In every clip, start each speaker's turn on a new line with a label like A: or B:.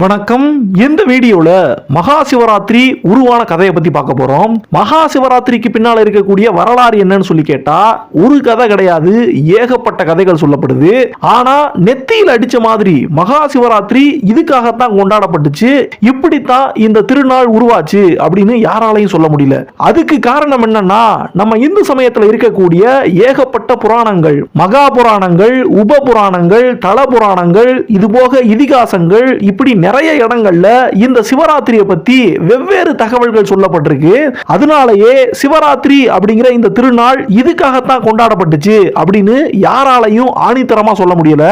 A: வணக்கம். இந்த வீடியோல மகா சிவராத்திரி உருவான கதையை பத்தி பார்க்க போறோம். மகா சிவராத்திரிக்கு பின்னால இருக்கக்கூடிய வரலாறு என்னன்னு சொல்லி கேட்டா ஒரு கதை கிடையாது ஏகப்பட்ட கதைகள் சொல்லப்படுது. ஆனா நெத்தியில் அடிச்ச மாதிரி மகா சிவராத்திரி இதுக்காகத்தான் கொண்டாடப்பட்டுச்சு. இப்படித்தான் இந்த திருநாள் உருவாச்சு அப்படின்னு யாராலையும் சொல்ல முடியல. அதுக்கு காரணம் என்னன்னா நம்ம இந்து சமயத்துல இருக்கக்கூடிய ஏகப்பட்ட புராணங்கள். மகா புராணங்கள் உப புராணங்கள் தல புராணங்கள் இது போக இதிகாசங்கள் இப்படி நிறைய இடங்கள்ல இந்த சிவராத்திரியை பத்தி வெவ்வேறு தகவல்கள் சொல்லப்பட்டிருக்கு. அதனாலேயே சிவராத்திரி அப்படிங்கிற இந்த திருநாள் இதுக்காகத்தான் கொண்டாடப்பட்டுச்சு அப்படின்னு யாராலையும் ஆணித்தரமா சொல்ல முடியல.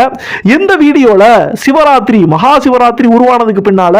A: இந்த வீடியோல சிவராத்திரி மகா சிவராத்திரி உருவானதுக்கு பின்னால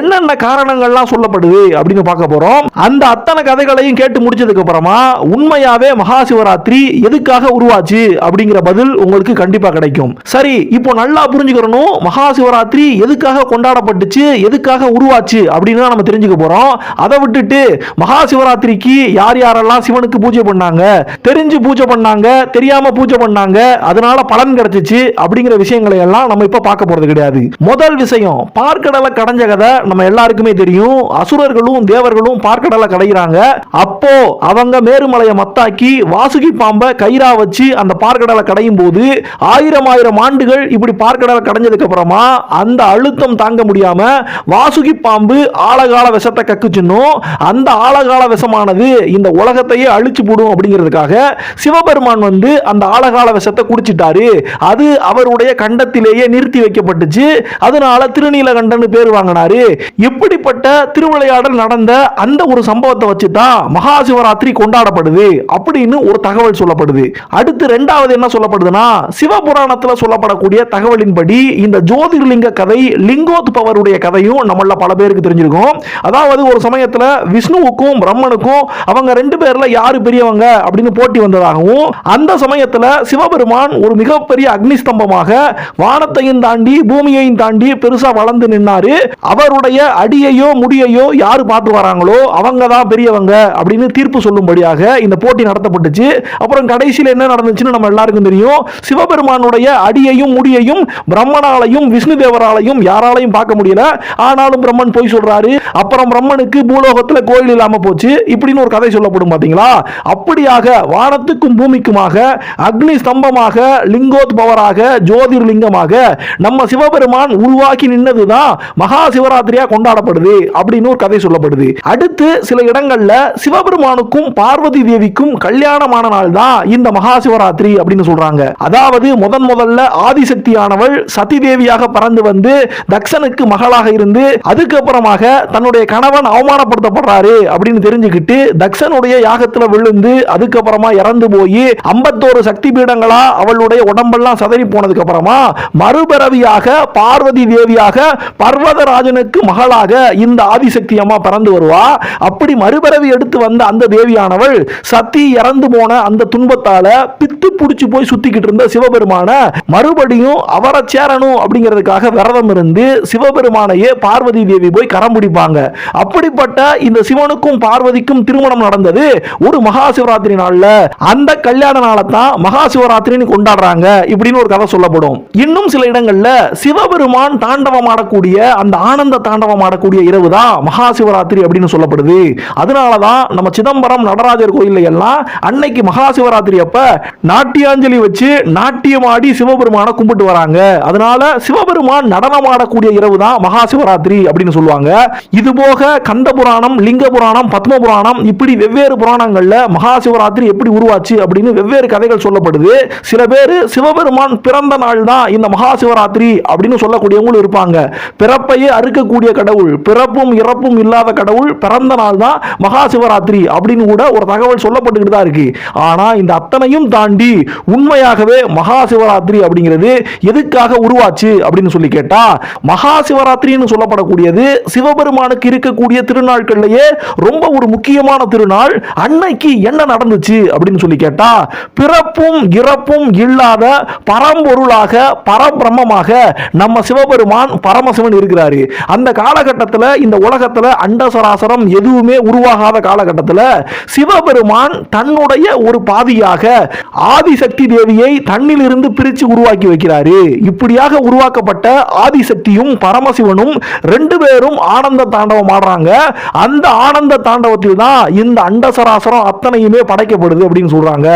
A: என்னென்ன காரணங்கள்லாம் சொல்லப்படுது அப்படின்னு பார்க்க போறோம். அந்த அத்தனை கதைகளையும் கேட்டு முடிச்சதுக்கு அப்புறமா உண்மையாவே மகா சிவராத்திரி எதுக்காக உருவாச்சு அப்படிங்கிற பதில் உங்களுக்கு கண்டிப்பா கிடைக்கும். சரி இப்போ நல்லா புரிஞ்சுக்கிறணும் மகா சிவராத்திரி எதுக்காக கொண்டாடப்பட்டுச்சு. எதுக்காக உருவாச்சு அப்படின்னு நம்ம தெரிஞ்சுக்க போறோம். அதை விட்டுட்டு மகா சிவராத்திரிக்கு யார் யாரெல்லாம் சிவனுக்கு பூஜை பண்ணாங்க? தெரிஞ்சு பூஜை பண்ணாங்க தெரியாம பூஜை பண்ணாங்க அதனால பலன் கிடைச்சிச்சு அப்படிங்கிற விஷயங்களை எல்லாம் நம்ம இப்ப பார்க்க போறது கிடையாது. முதல் விஷயம் பார்க்கடலை கடைஞ்ச கதை நம்ம எல்லாருக்குமே தெரியும். அசுரர்களும் தேவர்களும் பார்க்கடலை கடைகிறாங்க. அப்போ அவங்க மேருமலையை மத்தாக்கி வாசுகி பாம்பை கயிறா வச்சு அந்த பார்க்கடலை கடையும் போது ஆயிரம் ஆயிரம் ஆண்டுகள் இப்படி பார்க்கடலை கடைஞ்சதுக்கு அப்புறமா அந்த அழுத்தம் தாங்க முடியாம வாசுகி பாம்பு ஆழகால விஷத்தை கக்குச்சுன்னும் அந்த ஆழகால விஷமானது இந்த உலகத்தையே அழிச்சு போடும் அப்படிங்கிறதுக்காக சிவபெருமான் வந்து அந்த ஆழகால விஷத்தை குடிச்சிட்டாரு. அது அவருடைய கண்டத்திலேயே நிறுத்தி வைக்கப்பட்டுச்சு. அதனால திருநீலகண்டன் பேர் வாங்கினாரு. இப்படிப்பட்ட திருவிளையாடல் நடந்த அந்த ஒரு சம்பவத்தை வச்சு தான் மகா சிவராத்திரி கொண்டாடப்படுது அப்படின்னு ஒரு தகவல் சொல்லப்படுது. அடுத்து ரெண்டாவது என்ன சொல்லப்படுதுன்னா சிவபுராணத்தில் சொல்லப்படக்கூடிய தகவலின்படி இந்த ஜோதிர்லிங்க கதை லிங்கோ பவருடைய கதையும் நம்மள பல பேருக்கு தெரிஞ்சிருக்கும். அதாவது ஒரு சமயத்தில் விஷ்ணுவுக்கும் பிரம்மனுக்கும் அவங்க ரெண்டு பேர்ல யாரு பெரியவங்க அப்படின்னு போட்டி வந்ததாகவும் அந்த சமயத்தில் சிவபெருமான் ஒரு மிகப்பெரிய அக்னி ஸ்தம்பமாக வானத்தையும் தாண்டி பூமியையும் தாண்டி பெருசா வளர்ந்து நின்னாரு. அவருடைய அடியையோ முடியையோ யாரு பார்த்து வராங்களோ அவங்க தான் பெரியவங்க அப்படின்னு தீர்ப்பு சொல்லும்படியாக இந்த போட்டி நடத்தப்பட்டுச்சு. அப்புறம் கடைசியில் என்ன நடந்துச்சுன்னு நம்ம எல்லாருக்கும் தெரியும். சிவபெருமானுடைய அடியையும் முடியையும் பிரம்மனாலையும் விஷ்ணு தேவராலையும் யாராலையும் பார்க்க முடியல. ஆனாலும் பிரம்மன் போய் சொல்றாரு. அப்புறம் பிரம்மனுக்கு பூலோகத்தில் கோயில் இல்லாம போச்சு. இப்படின்னு ஒரு கதை சொல்லப்படும் பாத்தீங்களா? அப்படியாக வானத்துக்கும் பூமிக்குமாக அக்னி ஸ்தம்பமாக லிங்கோத்பவராக ஜோதிர்லிங்கமாக நம்ம சிவபெருமான் உருவாக்கி நின்னதுதான் மகா சிவராத்திரியா கொண்டாடப்படுது அப்படின்னு ஒரு கதை சொல்லப்படுது. அடுத்து சில இடங்கள்ல சிவபெருமானுக்கும் பார்வதி தேவிக்கும் கல்யாணமான நாள் தான் இந்த மகா சிவராத்திரி அப்படின்னு சொல்றாங்க. அதாவது முதன் முதல்ல ஆதிசக்தியானவள் சதி தேவியாக பறந்து வந்து தக்ஷன் தக்ஷனுக்கு மகளாக இருந்து அதுக்கப்புறமாக தன்னுடைய கணவன் அவமானப்படுத்தப்படுறாரு அப்படின்னு தெரிஞ்சுக்கிட்டு தக்ஷனுடைய யாகத்துல விழுந்து அதுக்கப்புறமா இறந்து போய் ஐம்பத்தோரு சக்தி பீடங்களா அவளுடைய உடம்பெல்லாம் சதறி போனதுக்கு அப்புறமா மறுபிறவியாக பார்வதி தேவியாக பர்வதராஜனுக்கு மகளாக இந்த ஆதிசக்தி அம்மா பிறந்து வருவா. அப்படி மறுபிறவி எடுத்து வந்த அந்த தேவியானவள் சத்தி இறந்து போன அந்த துன்பத்தால பித்து புடிச்சு போய் சுத்திக்கிட்டு இருந்த சிவபெருமான மறுபடியும் அவரை சேரணும் அப்படிங்கிறதுக்காக விரதம் இருந்து சிவபெருமானையே பார்வதி தேவி போய் கரம் பிடிப்பாங்க. அப்படிப்பட்ட இந்த சிவனுக்கும் பார்வதிக்கும் திருமணம் நடந்தது ஒரு மகா சிவராத்திரி நாள்ல. அந்த கல்யாண நாளை தான் மகா சிவராத்திரின்னு கொண்டாடுறாங்க இப்படின்னு ஒரு கதை சொல்லப்படும். இன்னும் சில இடங்கள்ல சிவபெருமான் தாண்டவம் ஆடக்கூடிய அந்த ஆனந்த தாண்டவம் ஆடக்கூடிய இரவு தான் மகா சிவராத்திரி அப்படின்னு சொல்லப்படுது. அதனால தான் நம்ம சிதம்பரம் நடராஜர் கோயில்ல எல்லாம் அன்னைக்கு மகா சிவராத்திரி அப்ப நாட்டியாஞ்சலி வச்சு நாட்டியம் ஆடி சிவபெருமானை கும்பிட்டு வராங்க. அதனால சிவபெருமான் நடனம் ஆடக்கூடிய இரவு தான் மகா சிவராத்திரி அப்படின்னு சொல்லுவாங்க. இது போக கந்த புராணம் லிங்க புராணம் பத்ம புராணம் இப்படி வெவ்வேறு புராணங்கள்ல மகா சிவராத்திரி எப்படி உருவாச்சு அப்படின்னு வெவ்வேறு கதைகள் சொல்லப்படுது. சில பேர் சிவபெருமான் பிறந்த நாள் தான் இந்த மகா சிவராத்திரி அப்படின்னு சொல்லக்கூடியவங்களும் இருப்பாங்க. பிறப்பையே அறுக்கக்கூடிய கடவுள் பிறப்பும் இறப்பும் இல்லாத கடவுள் பிறந்த நாள் தான் மகா சிவராத்திரி அப்படின்னு கூட ஒரு தகவல் சொல்லப்பட்டுக்கிட்டு தான் இருக்கு. ஆனா இந்த அத்தனையும் தாண்டி உண்மையாகவே மகா சிவராத்திரி அப்படிங்கிறது எதுக்காக உருவாச்சு அப்படின்னு சொல்லி கேட்டா மகா சிவராத்திரின்னு சொல்லப்படக்கூடியது சிவபெருமானுக்கு இருக்கக்கூடிய திருநாட்கள்லயே ரொம்ப ஒரு முக்கியமான திருநாள். அன்னைக்கு என்ன நடந்துச்சு அப்படின்னு சொல்லி கேட்டா பிறப்பும் இறப்பும் இல்லாத பரம்பொருளாக பரபிரம்மமாக நம்ம சிவபெருமான் பரமசிவன் இருக்கிறாரு. அந்த காலகட்டத்தில் இந்த உலகத்தில் அண்டசராசரம் எதுவுமே உருவாகாத காலகட்டத்தில் சிவபெருமான் தன்னுடைய ஒரு பாதியாக ஆதிசக்தி தேவியை தன்னிலிருந்து பிரித்து உருவாக்கி வைக்கிறாரு. இப்படியாக உருவாக்கப்பட்ட ஆதிசக்தியும் பரமசிவனும் ரெண்டு பேரும் ஆனந்த தாண்டவம் ஆடுறாங்க. அந்த ஆனந்த தாண்டவத்தில் தான் இந்த அண்டசராசரம் அத்தனையுமே படைக்கப்படுது அப்படின்னு சொல்றாங்க.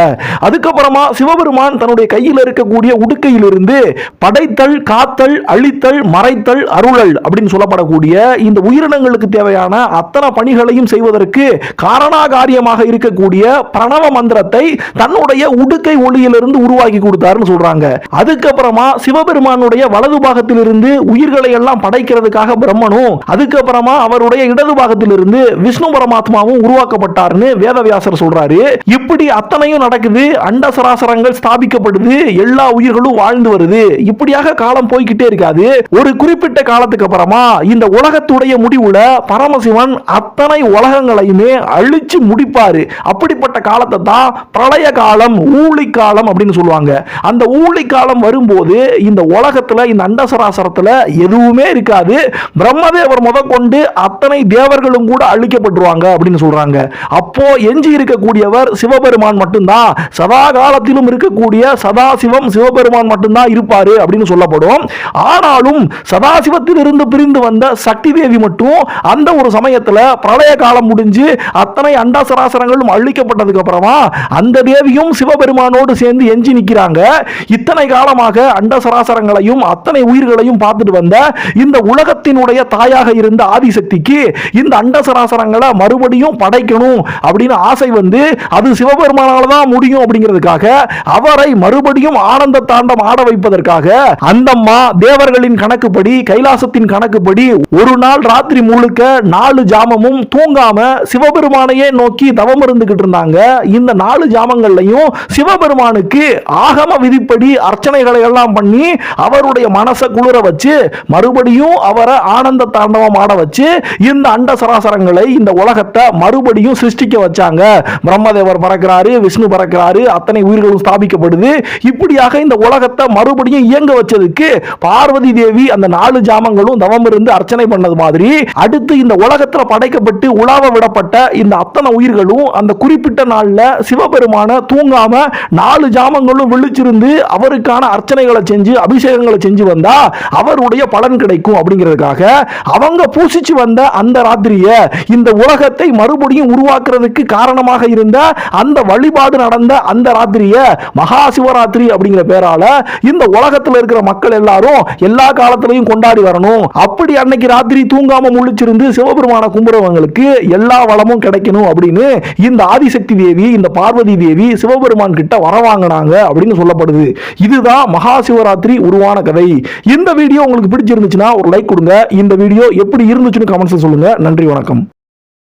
A: அதுக்கப்புறமா சிவபெருமான் தன்னுடைய கையில் இருக்கக்கூடிய உடுக்கையிலிருந்து படைத்தல் காத்தல் அழித்தல் மறைத்தல் அருளல் அப்படின்னு சொல்லப்படக்கூடிய இந்த உயிரினங்களுக்கு தேவையான அத்தனை பணிகளையும் செய்வதற்கு காரணாகாரியமாக இருக்கக்கூடிய பிரணவ மந்திரத்தை தன்னுடைய உடுக்கை ஒளியிலிருந்து உருவாக்கி கொடுத்தாருன்னு சொல்றாங்க. அதுக்கப்புறமா சிவபெருமானுடைய வலது பாகத்திலிருந்து உயிர்களை எல்லாம் படைக்கிறதுக்காக பிரம்மனும் அதுக்கப்புறமா அவருடைய இடது பாகத்திலிருந்து விஷ்ணு பரமாத்மாவும் உருவாக்கப்பட்டார்னு வேதவியாசர் சொல்றாரு. இப்படி அத்தனையும் நடக்குது. அண்ட சராசரங்கள் ஸ்தாபிக்கப்படுது. எல்லா உயிர்களும் வாழ்ந்து வருது. இப்படியாக காலம் போய்கிட்டே இருக்காது. ஒரு குறிப்பிட்ட காலத்துக்கு அப்புறமா இந்த உலகத்துடைய முடிவுல பரமசிவன் அத்தனை உலகங்களையுமே அழிச்சு முடிப்பாரு. அப்படிப்பட்ட காலத்தை தான் பிரளய காலம் ஊழி காலம் அப்படின்னு சொல்லுவாங்க. அந்த ஊழி காலம் வரும்போது இந்த உலகத்துல இந்த அண்டசராசரத்துல எதுவுமே இருக்காது. பிரம்மதேவர் முதற்கொண்டு அத்தனை தேவர்களும் கூட அழிக்கப்பட்டுருவாங்க அப்படின்னு சொல்றாங்க. அப்போ எஞ்சி இருக்கக்கூடியவர் சிவபெருமான் மட்டும்தான். சதா காலத்திலும் இருக்கக்கூடிய சதாசிவம் சிவபெருமான் மட்டும்தான் இருப்பாரு அப்படின்னு சொல்லப்படும். ஆனாலும் சதாசிவத்தில் இருந்து பிரிந்து வந்த சக்தி தேவி மட்டும் அந்த ஒரு சமயத்தில் பிரளய காலம் முடிஞ்சு அத்தனை அண்டாசராசரங்களும் அழிக்கப்பட்டதுக்கு அப்புறமா அந்த தேவியும் சிவபெருமானோடு சேர்ந்து எஞ்சி நிற்கிறாங்க இத்தனை காலமாக அண்டசராசரங்களையும் அத்தனை உயிர்களையும் பார்த்துட்டு வந்த இந்த உலகத்தினுடைய தாயாக இருந்த ஆதிசக்திக்கு இந்த அண்டசராசரங்களை மறுபடியும் படைக்கணும் அப்படின்னு ஆசை வந்து அது சிவபெருமானால் தான் முடியும் அப்படிங்கிறதுக்காக அவரை மறுபடியும் ஆனந்த தாண்டம் ஆட வைப்பதற்காக அந்தம்மா தேவர்களின் கணக்குப்படி கைலாசத்தின் கணக்குப்படி ஒரு நாள் ராத்திரி முழுக்க நாலு ஜாமமும் தூங்காம சிவபெருமானையே நோக்கி தவம் இருந்துகிட்டு இருந்தாங்க. இந்த நாலு ஜாமங்கள்லையும் சிவபெருமானுக்கு ஆகம விதிப்படி அர்ச்சனைகளை எல்லாம் பண்ணி அவருடைய மனசை குளிர வச்சு மறுபடியும் அவரை ஆனந்த தாண்டவம் ஆட வச்சு இந்த அண்ட சராசரங்களை இந்த உலகத்தை மறுபடியும் சிருஷ்டிக்க வச்சாங்க. பிரம்மதேவர் பறக்கிறாரு விஷ்ணு பறக்கிறாரு அத்தனை உயிர்களும் ஸ்தாபிக்கப்படுது. இப்படியாக இந்த உலகத்தை மறுபடியும் இயங்க வச்சதுக்கு பார்வதி தேவி அந்த நாலு ஜாமங்களும் தவம் இருந்து அர்ச்சனை பண்ணது மாதிரி அடுத்து இந்த உலகத்துல படைக்கப்பட்டு உலாவ விடப்பட்ட இந்த அத்தனை உயிர்களும் அந்த குறிப்பிட்ட நாள்ல சிவபெருமான தூங்காம நாலு ஜாமங்களும் விழிச்சிருந்து அவருக்கான அர்ச்சனைகளை செஞ்சு அபிஷேகங்களை செஞ்சு வந்தா அவருடைய பல பலன் கிடைக்கும் அப்படிங்கிறதுக்காக அவங்க பூசிச்சு வந்த அந்த ராத்திரிய இந்த உலகத்தை மறுபடியும் உருவாக்குறதுக்கு காரணமாக இருந்த அந்த வழிபாடு நடந்த அந்த ராத்திரிய மகா சிவராத்திரி அப்படிங்கிற பேரால இந்த உலகத்தில் இருக்கிற மக்கள் எல்லாரும் எல்லா காலத்திலையும் கொண்டாடி வரணும். அப்படி அன்னைக்கு ராத்திரி தூங்காம முழிச்சிருந்து சிவபெருமான கும்புறவங்களுக்கு எல்லா வளமும் கிடைக்கணும் அப்படின்னு இந்த ஆதிசக்தி தேவி இந்த பார்வதி தேவி சிவபெருமான் கிட்ட வரவாங்கினாங்க அப்படின்னு சொல்லப்படுது. இதுதான் மகா சிவராத்திரி உருவான கதை. இந்த வீடியோ உங்களுக்கு பிடிச்சிருந்துச்சுன்னா ஒரு லைக் கொடுங்க. இந்த வீடியோ எப்படி இருந்துச்சுன்னு கமெண்ட்ஸ் சொல்லுங்க. நன்றி வணக்கம்.